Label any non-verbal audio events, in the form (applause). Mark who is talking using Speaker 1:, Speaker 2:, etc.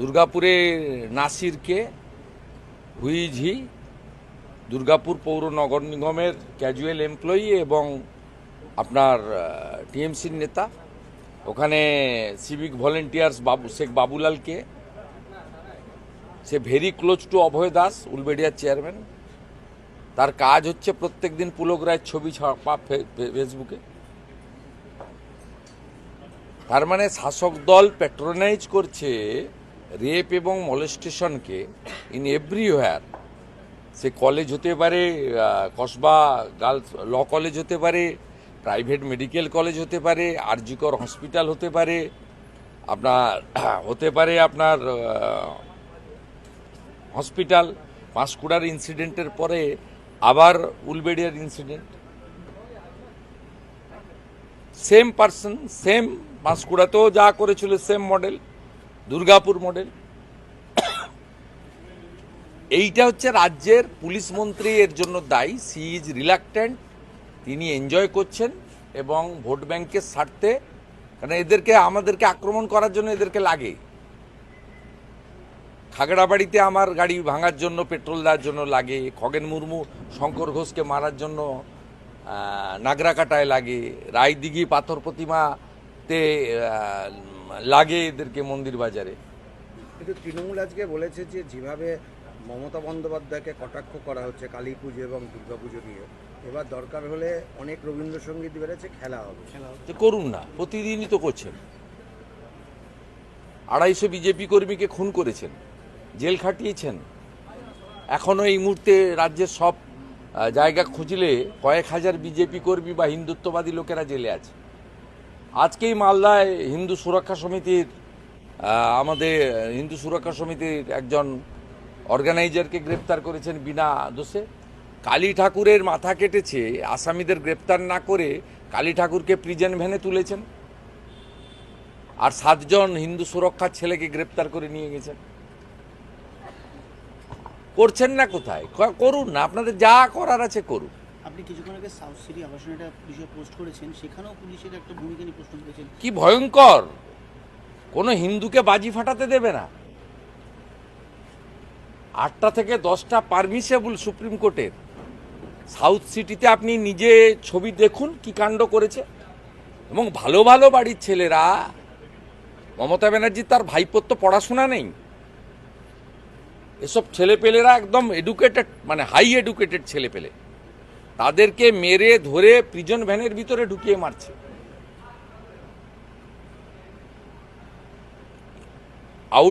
Speaker 1: দুর্গাপুরে নাসিরকে হুইঝি, দুর্গাপুর পৌর নগর নিগমের ক্যাজুয়াল এমপ্লয়ি এবং আপনার টিএমসির নেতা। ওখানে সিভিক ভলেন্টিয়ার্স বাবু, শেখ বাবুলালকে। সে very close to Abhay Das, উলবেডিয়ার chairman তার কাজ হচ্ছে প্রত্যেক দিন পুলক রায়ের ছবি ছাপা ফেসবুকে তার মানে শাসক দল প্যাট্রোনাইজ করছে রেপ এবং মলেস্টেশনকে ইন এভরিওয়্যার, সে কলেজ হতে পারে কসবা গার্লস ল কলেজ হতে পারে, প্রাইভেট মেডিকেল কলেজ হতে পারে, আরজিকর হসপিটাল হতে পারে, আপনার (clears throat) হতে পারে আপনার হসপিটাল, পাঁশকুড়ার ইনসিডেন্টের পরে আবার উলবেড়িয়ার ইনসিডেন্ট সেম পার্সন সেম পাঁশকুড়াতেও যা করেছিল সেম মডেল দুর্গাপুর মডেল। এইটা হচ্ছে রাজ্যের পুলিশ মন্ত্রী এর জন্য দায়ী। সি ইজ রিলাক্ট্যান্ট, তিনি এনজয় করছেন এবং ভোট ব্যাংকের স্বার্থে, কারণ এদেরকে, আমাদেরকে আক্রমণ করার জন্য এদেরকে লাগে। খাগড়াবাড়িতে আমার গাড়ি ভাঙার জন্য, পেট্রোল দেওয়ার জন্য লাগে, খগেন মুর্মু, শঙ্কর ঘোষকে মারার জন্য নাগরাকাটায় লাগে, রায়দিঘি পাথর প্রতিমাতে লাগে এদেরকে মন্দির বাজারে।
Speaker 2: কিন্তু তৃণমূল আজকে বলেছে যে যেভাবে মমতা বন্দ্যোপাধ্যায়কে কটাক্ষ করা হচ্ছে কালী পুজো এবং দুর্গা পুজো নিয়ে এবার দরকার হলে অনেক রবীন্দ্রসঙ্গীত বেড়েছে খেলা হবে। খেলা হবে।
Speaker 1: করুন না প্রতিদিনই তো করছেন। আড়াইশো বিজেপি কর্মীকে খুন করেছেন জেল খাটিয়েছেন। এখনও এই মুহূর্তে রাজ্যের সব জায়গা খুঁজলে কয়েক হাজার বিজেপি কর্মী বা হিন্দুত্ববাদী লোকেরা জেলে আছে। আজকেই মালদায় হিন্দু সুরক্ষা সমিতির আমাদের হিন্দু সুরক্ষা সমিতির একজন অর্গানাইজারকে গ্রেপ্তার করেছেন বিনা দোষে। কালী ঠাকুরের মাথা কেটেছে, আসামিদের গ্রেপ্তার না করে কালী ঠাকুরকে প্রিজন ভ্যানে তুলেছেন। আর সাতজন হিন্দু সুরক্ষার ছেলেকে গ্রেপ্তার করে নিয়ে গেছেন। করছেন না কোথায়? করুন না, আপনাদের যা করার আছে করুন।
Speaker 3: আপনি কিছুক্ষণ আগে সাউথ সিটি আবাসনে একটা বিষয় পোস্ট করেছেন, সেখানেও পুলিশের একটা ভূমিকা নিয়ে প্রশ্ন করেছেন।
Speaker 1: কি ভয়ঙ্কর? কোনো হিন্দুকে বাজি ফাটাতে দেবে না। আটটা থেকে দশটা পারমিসেবল সুপ্রিম কোর্টের। সাউথ সিটিতে আপনি নিজে ছবি দেখুন কি কাণ্ড করেছে। এবং ভালো ভালো বাড়ির ছেলেরা, মমতা ব্যানার্জি তার ভাইপোর তো পড়াশোনা নেই। এসব ছেলেপেলেরা একদম এডুকেটেড মানে হাই এডুকেটেড ছেলেপেলে। তাদেরকে মেরে ধরে প্রিজন ভ্যানের ভিতরে ঢুকিয়ে মারছে।